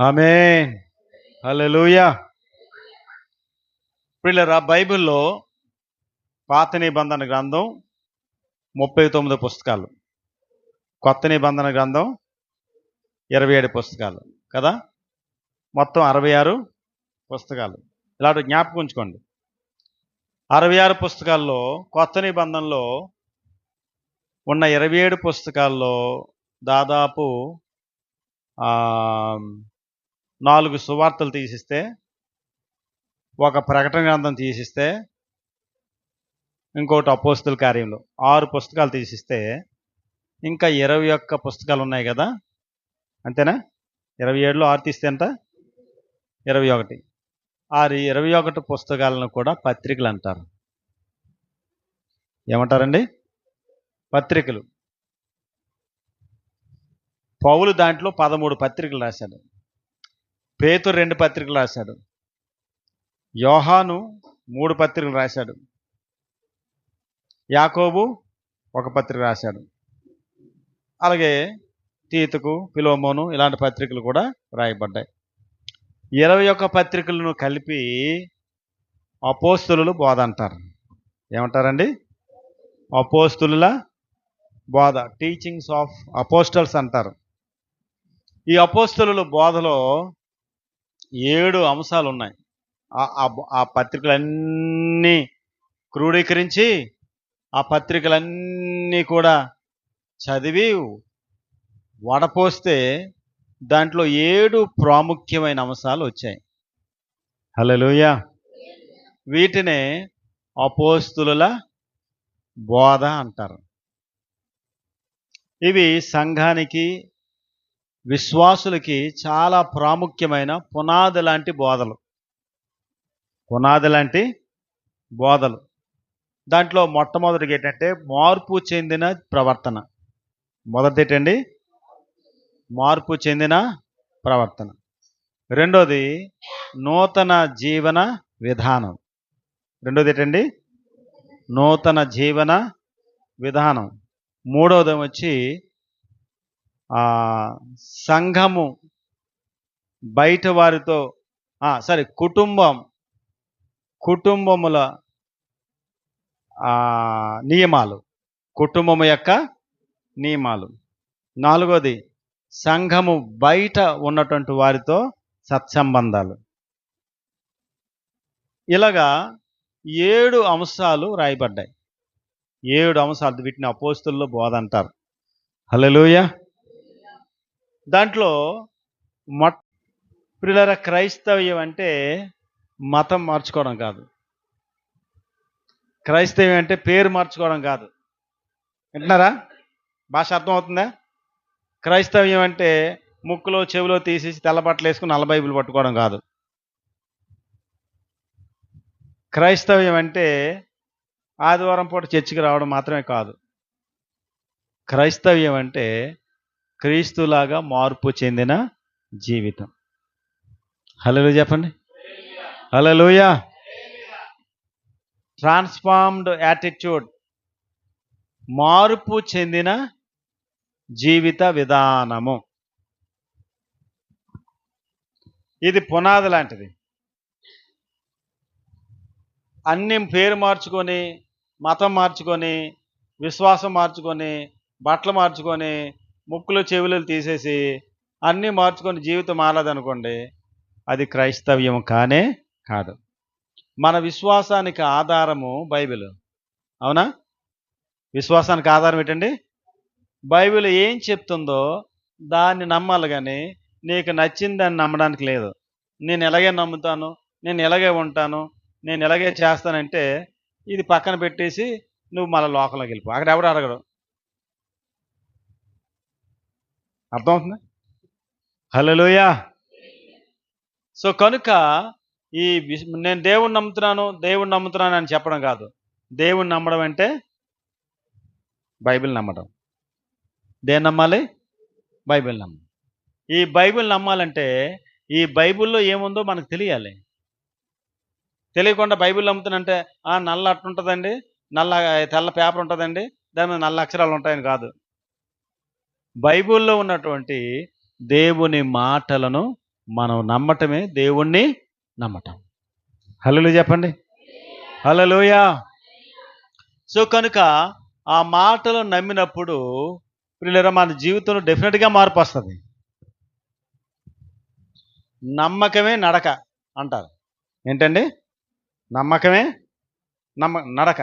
ఆమె హల్లెలూయా. పిల్లరా బైబిల్లో పాత నిబంధన గ్రంథం ముప్పై తొమ్మిది పుస్తకాలు. కొత్త నిబంధన గ్రంథం ఇరవై ఏడు పుస్తకాలు కదా? మొత్తం అరవై ఆరు పుస్తకాలు. ఇలాంటి జ్ఞాపకం ఉంచుకోండి. అరవై ఆరు పుస్తకాల్లో కొత్త నిబంధనలో ఉన్న ఇరవై ఏడు పుస్తకాల్లో దాదాపు నాలుగు సువార్తలు తీసిస్తే ఒక ప్రకటన గ్రంథం తీసిస్తే ఇంకోటి అపోస్తుల కార్యంలో ఆరు పుస్తకాలు తీసిస్తే ఇంకా ఇరవై ఒక్క పుస్తకాలు ఉన్నాయి కదా? అంతేనా? ఇరవై ఏడులో ఆరు తీస్తే ఎంత? ఇరవై ఒకటి. ఆ ఇరవై ఒకటి పుస్తకాలను కూడా పత్రికలు అంటారు. ఏమంటారండి? పత్రికలు. పౌలు దాంట్లో పదమూడు పత్రికలు రాశాడు. పేతురు రెండు పత్రికలు రాశాడు. యోహాను మూడు పత్రికలు రాశాడు. యాకోబు ఒక పత్రిక రాశాడు. అలాగే తీతుకు పిలోమోను ఇలాంటి పత్రికలు కూడా రాయబడ్డాయి. ఇరవై ఒక్క పత్రికలను కలిపి అపోస్తులు బోధ అంటారు. ఏమంటారండి? అపోస్తుల బోధ టీచింగ్స్ ఆఫ్ అపోస్టల్స్ అంటారు. ఈ అపోస్తుల బోధలో ఏడు అంశాలు ఉన్నాయి ఆ- పత్రికలన్నీ క్రోడీకరించి ఆ పత్రికలన్నీ కూడా చదివి వడపోస్తే దాంట్లో ఏడు ప్రాముఖ్యమైన అంశాలు వచ్చాయి. హలోయ వీటినే అపోస్తుల బోధ అంటారు. ఇవి సంఘానికి విశ్వాసులకి చాలా ప్రాముఖ్యమైన పునాది లాంటి బోధలు. పునాది లాంటి బోధలు. దాంట్లో మొట్టమొదటిగా ఏంటంటే మార్పు చెందిన ప్రవర్తన. మొదటి ఏంటండి? మార్పు చెందిన ప్రవర్తన. రెండోది నూతన జీవన విధానం. రెండోది ఏంటండి? నూతన జీవన విధానం. మూడవది వచ్చి సంఘము బయట వారితో సరే కుటుంబం కుటుంబముల నియమాలు. కుటుంబము యొక్క నియమాలు. నాలుగోది సంఘము బయట ఉన్నటువంటి వారితో సత్సంబంధాలు. ఇలాగా ఏడు అంశాలు రాయబడ్డాయి. ఏడు అంశాలు వీటిని అపోస్తుల్లో బోధ అంటారు. హలోయ దాంట్లో మొట్ పిల్లల క్రైస్తవ్యం అంటే మతం మార్చుకోవడం కాదు. క్రైస్తవ్యం అంటే పేరు మార్చుకోవడం కాదు. వింటున్నారా? భాష అర్థమవుతుందా? క్రైస్తవ్యం అంటే ముక్కులో చెవిలో తీసేసి తెల్లబట్టలు వేసుకుని నల్ల బైబిల్ పట్టుకోవడం కాదు. క్రైస్తవ్యం అంటే ఆదివారం పూట చర్చికి రావడం మాత్రమే కాదు. క్రైస్తవ్యం అంటే క్రీస్తులాగా మార్పు చెందిన జీవితం. హలో చెప్పండి. హలోయ ట్రాన్స్ఫార్మ్డ్ యాటిట్యూడ్. మార్పు చెందిన జీవిత విధానము. ఇది పునాది లాంటిది. అన్ని పేరు మార్చుకొని మతం మార్చుకొని విశ్వాసం మార్చుకొని బట్టలు మార్చుకొని ముక్కులు చెవులు తీసేసి అన్నీ మార్చుకొని జీవితం మారదనుకోండి అది క్రైస్తవ్యం కానే కాదు. మన విశ్వాసానికి ఆధారము బైబిల్. అవునా? విశ్వాసానికి ఆధారం ఏంటండి? బైబిల్ ఏం చెప్తుందో దాన్ని నమ్మాలి కానీ నీకు నచ్చిందని నమ్మడానికి లేదు. నేను ఎలాగే నమ్ముతాను నేను ఎలాగే ఉంటాను నేను ఎలాగే చేస్తానంటే ఇది పక్కన పెట్టేసి నువ్వు మళ్ళీ లోకంలోకి వెళ్ళిపో. అక్కడ ఎవడు అడగడు అర్థమవుతుంది? హలోయా సో కనుక ఈ నేను దేవుణ్ణి నమ్ముతున్నాను దేవుణ్ణి నమ్ముతున్నాను అని చెప్పడం కాదు. దేవుణ్ణి నమ్మడం అంటే బైబిల్ నమ్మడం. దేని నమ్మాలి? బైబిల్ నమ్మాలి ఈ బైబిల్ నమ్మాలంటే ఈ బైబిల్లో ఏముందో మనకు తెలియాలి. తెలియకుండా బైబిల్ నమ్ముతానంటే ఆ నల్ల అట్టుంటుందండి నల్ల తెల్ల పేపర్ ఉంటుందండి దాని మీద నల్ల అక్షరాలు ఉంటాయని కాదు. బైబిల్లో ఉన్నటువంటి దేవుని మాటలను మనం నమ్మటమే దేవుణ్ణి నమ్మటం. హలో చెప్పండి. హలోయా సో కనుక ఆ మాటలు నమ్మినప్పుడు పిల్లరా మన జీవితంలో డెఫినెట్గా మార్పు వస్తుంది. నమ్మకమే నడక అంటారు. ఏంటండి? నమ్మకమే నమ్మ నడక.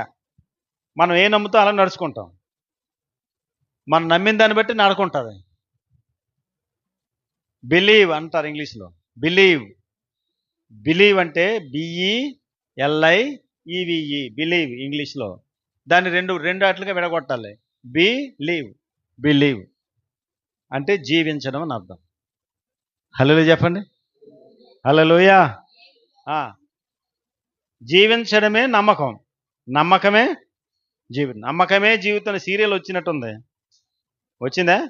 మనం ఏ నమ్ముతాం అలా నడుచుకుంటాం. మనం నమ్మిన దాన్ని బట్టి నడుకుంటుంది. బిలీవ్ అంటారు ఇంగ్లీష్లో. బిలీవ్ బిలీవ్ అంటే B E L I E V E believe ఇంగ్లీష్లో. దాన్ని రెండు రెండు అట్లుగా విడగొట్టాలి. బి లీవ్ బిలీవ్ అంటే జీవించడం అని అర్థం. హలో చెప్పండి. హలోయా జీవించడమే నమ్మకం. నమ్మకమే జీవి నమ్మకమే జీవితం సీరియల్ వచ్చినట్టుంది. వచ్చిందా?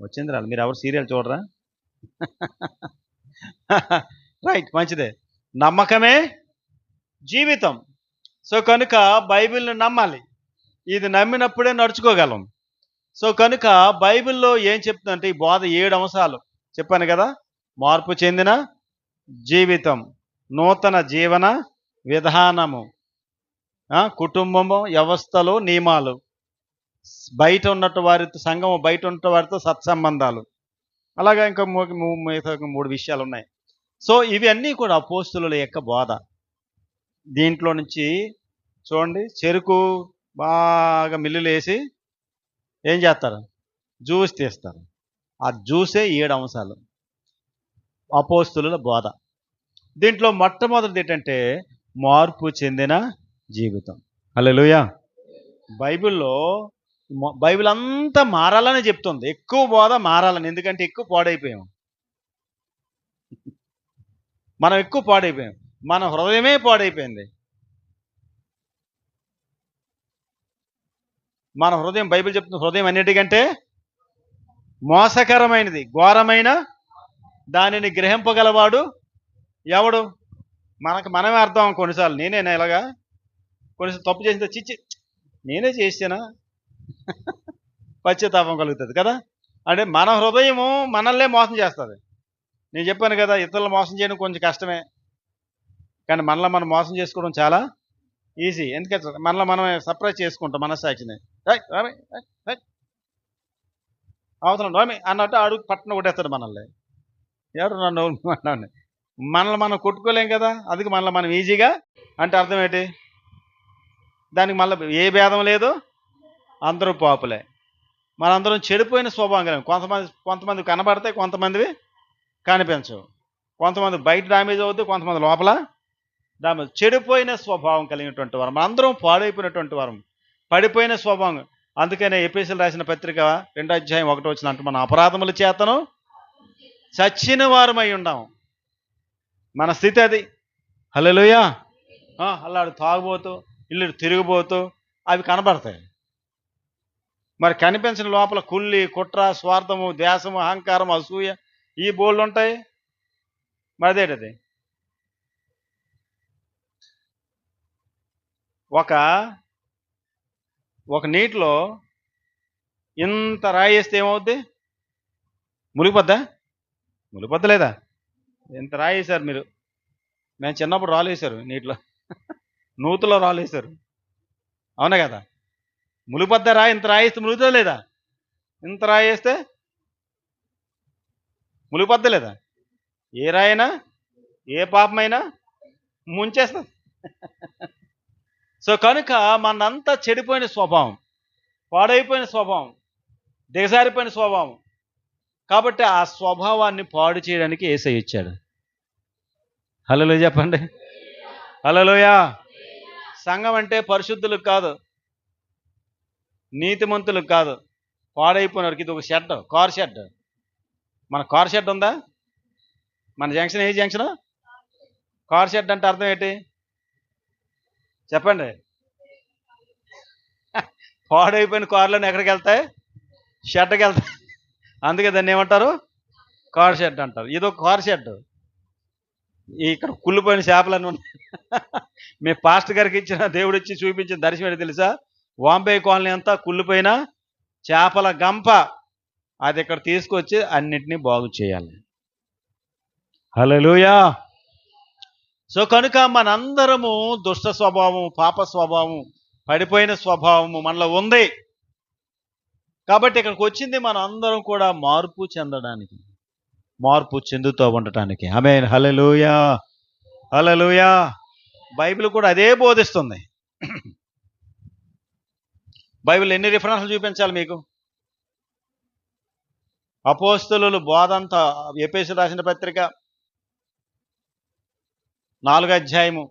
వచ్చింది రాదు మీరు ఎవరు సీరియల్ చూడరా? రైట్ మంచిదే. నమ్మకమే జీవితం. సో కనుక బైబిల్ని నమ్మాలి. ఇది నమ్మినప్పుడే నడుచుకోగలం. సో కనుక బైబిల్లో ఏం చెప్తుందంటే ఈ బోధ ఏడు అంశాలు. చెప్పాను కదా మార్పు చెందిన జీవితం నూతన జీవన విధానము. కుటుంబము వ్యవస్థలు నియమాలు. బయట ఉన్నట్టు వారితో సంఘము బయట ఉన్న వారితో సత్సంబంధాలు. అలాగా ఇంకా మిగతా మూడు విషయాలు ఉన్నాయి. సో ఇవి అన్నీ కూడా అపోస్తుల యొక్క బోధ. దీంట్లో నుంచి చూడండి చెరుకు బాగా మిల్లులు వేసి ఏం చేస్తారు? జ్యూస్ తీస్తారు. ఆ జ్యూసే ఏడు అంశాలు. అపోస్తుల బోధ. దీంట్లో మొట్టమొదటిది ఏంటంటే మార్పు చెందిన జీవితం. హల్లెలూయా. బైబిల్లో బైబిల్ అంతా మారాలని చెప్తుంది. ఎక్కువ బోధ మారాలని. ఎందుకంటే ఎక్కువ పాడైపోయాం. మనం ఎక్కువ పాడైపోయాం. మన హృదయమే పాడైపోయింది. మన హృదయం బైబిల్ చెప్తున్న హృదయం అన్నిటికంటే మోసకరమైనది. ఘోరమైన దానిని గ్రహింపగలవాడు ఎవడు? మనకు మనమే అర్థం కొన్నిసార్లు. నేనేనా ఇలాగా? కొన్నిసార్లు తప్పు చేసిన చిచ్చి నేనే చేసానా? పశ్చాత్తాపం కలుగుతుంది కదా? అంటే మన హృదయము మనల్నే మోసం చేస్తుంది. నేను చెప్పాను కదా ఇతరులు మోసం చేయడం కొంచెం కష్టమే. కానీ మనలో మనం మోసం చేసుకోవడం చాలా ఈజీ. ఎందుకంటే మనలో మనం సర్ప్రైజ్ చేసుకుంటాం మనస్సాక్షిని. రైట్ రామే అవసరం రామే అన్నట్టు అడుగు పట్టణ కొట్టేస్తాడు మనల్ని. ఎవరు నన్ను అన్నాను మనల్ని మనం కొట్టుకోలేం కదా? అందుకే మనల్ని మనం ఈజీగా అంటే అర్థం ఏంటి? దానికి మళ్ళీ ఏ భేదం లేదు. అందరూ పాపులే. మనందరం చెడిపోయిన స్వభావం కలిగి కొంతమంది కొంతమంది కనబడతాయి కొంతమందివి కనిపించవు. కొంతమంది బయట డామేజ్ అవుతాయి కొంతమంది లోపల డామేజ్. చెడిపోయిన స్వభావం కలిగినటువంటి వారం. మనందరం పాడైపోయినటువంటి వారం. పడిపోయిన స్వభావం. అందుకనే ఎపిసీలు రాసిన పత్రిక రెండో అధ్యాయం ఒకటి వచ్చిన అంటే మన అపరాధముల చేతను చచ్చిన వారమై ఉండాం. మన స్థితి అది. హలోయా అల్లాడు తాగుబోతూ ఇల్లు తిరిగిపోతూ అవి కనబడతాయి. మరి కనిపించిన లోపల కుళ్ళి కుట్ర స్వార్థము దేశము అహంకారం అసూయ ఈ బోళ్ళు ఉంటాయి? మరి అదేటది ఒక ఒక నీటిలో ఇంత రాయేస్తే ఏమవుద్ది? మునిగిపోద్దా? మునిగిపోద్దలేదా ఇంత రాయేశారు మీరు. మేము చిన్నప్పుడు రాలేశారు వేశారు నీటిలో. నూతులో రాలేశారు. వేశారు అవునా కదా? మునిగిపోద్దా ఇంత రాయిస్తే వేస్తే లేదా? ఇంత రాయేస్తే వేస్తే లేదా? ఏ రాయినా ఏ పాపమైనా ముంచేస్తుంది సో కనుక మనంతా చెడిపోయిన స్వభావం పాడైపోయిన స్వభావం దిగజారిపోయిన స్వభావం. కాబట్టి ఆ స్వభావాన్ని పాడు చేయడానికి ఏసై ఇచ్చాడు హలోయ చెప్పండి. హలోయా సంఘం అంటే పరిశుద్ధులకు కాదు. నీతిమంతులకు కాదు. పాడైపోయినవారికి ఇది ఒక షెడ్ కార్ షెడ్. మన కార్ షెడ్ ఉందా? మన జంక్షన్ ఏ జంక్షన్? కార్ షెడ్ అంటే అర్థం ఏంటి? చెప్పండి. పాడైపోయిన కార్లను ఎక్కడికి వెళ్తాయి? షెడ్కి వెళ్తాయి. అందుకే దాన్ని ఏమంటారు? కార్ షెడ్ అంటారు. ఇదో కార్ షెడ్. ఇక్కడ కుళ్ళిపోయిన చేపలను ఉన్నాయి. మీ పాస్ట్ గారికి ఇచ్చిన దేవుడు ఇచ్చి చూపించిన దర్శనం ఏంటి తెలుసా? వాంబే కాలనీ అంతా కుళ్ళిపోయిన చేపల గంప అది ఇక్కడ తీసుకొచ్చి అన్నిటినీ బాగు చేయాలి. హల్లెలూయా. సో కనుక మనందరము దుష్ట స్వభావం పాప స్వభావం పడిపోయిన స్వభావము మనలో ఉంది. కాబట్టి ఇక్కడికి వచ్చింది మనం అందరం కూడా మార్పు చెందడానికి మార్పు చెందుతూ ఉండటానికి. ఆమె హలలుయా హలలుయా బైబిల్ కూడా అదే బోధిస్తుంది. బైబిల్ ఎన్ని రిఫరెన్స్లు చూపించాలి మీకు? అపోస్తులు బోధంతా ఎపేసి రాసిన పత్రిక నాలుగు అధ్యాయము.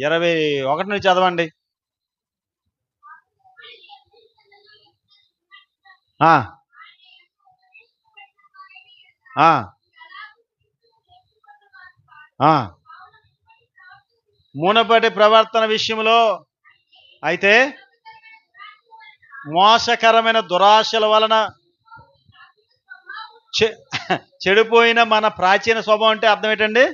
ఇరవై ఒకటి నుంచి చదవండి. ఆ. మునపటి ప్రవర్తన విషయంలో అయితే మోసకరమైన దురాశల వలన చె- చెడిపోయిన మన ప్రాచీన స్వభావం అంటే అర్థం ఏంటండి?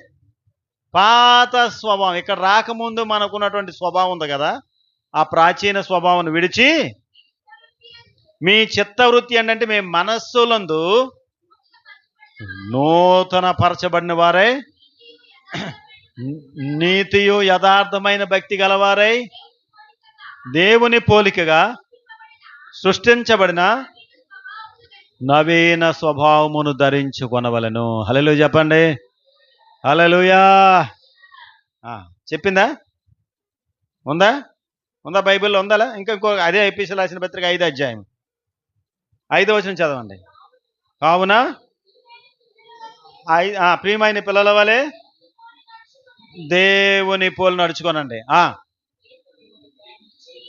పాత స్వభావం. ఇక్కడ రాకముందు మనకున్నటువంటి స్వభావం ఉంది కదా? ఆ ప్రాచీన స్వభావం విడిచి మీ చిత్తవృత్తి ఏంటంటే మీ మనస్సులందు నూతన పరచబడిన వారే నీతియు యథార్థమైన భక్తి గలవారై దేవుని పోలికగా సృష్టించబడిన నవీన స్వభావమును ధరించుకొనవలను హలలు చెప్పండి. హలలుయా చెప్పిందా? ఉందా? ఉందా? బైబిల్లో ఉందా? ఇంకా ఇంకో అదే ఐపీసీ రాసిన పత్రిక ఐదు అధ్యాయం. ఐదో వచనం చదవండి. కావున ఐ ప్రియమైన పిల్లల వలె దేవుని పోలు నడుచుకోనండి.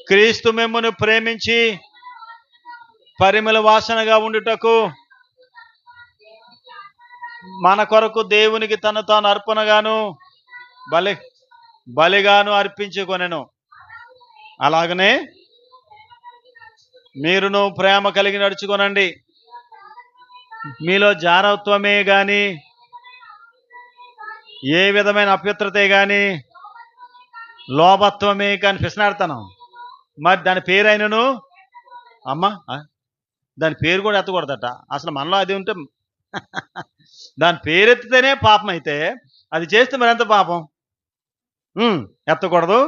క్రీస్తు మిమ్మను ప్రేమించి పరిమళ వాసనగా ఉండుటకు మన కొరకు దేవునికి తను తాను అర్పణగాను బలి బలిగాను అర్పించుకొనెను. అలాగనే మీరును ప్రేమ కలిగి నడుచుకోనండి. మీలో జారత్వమే కానీ ఏ విధమైన అప్యత్రతే కానీ లోభత్వమే కానీ పిసినాడతాను మరి దాని పేరైనను అమ్మా దాని పేరు కూడా ఎత్తకూడదట. అసలు మనలో అది ఉంటే దాని పేరెత్తితేనే పాపం అయితే అది చేస్తే మరి ఎంత పాపం? ఎత్తకూడదు.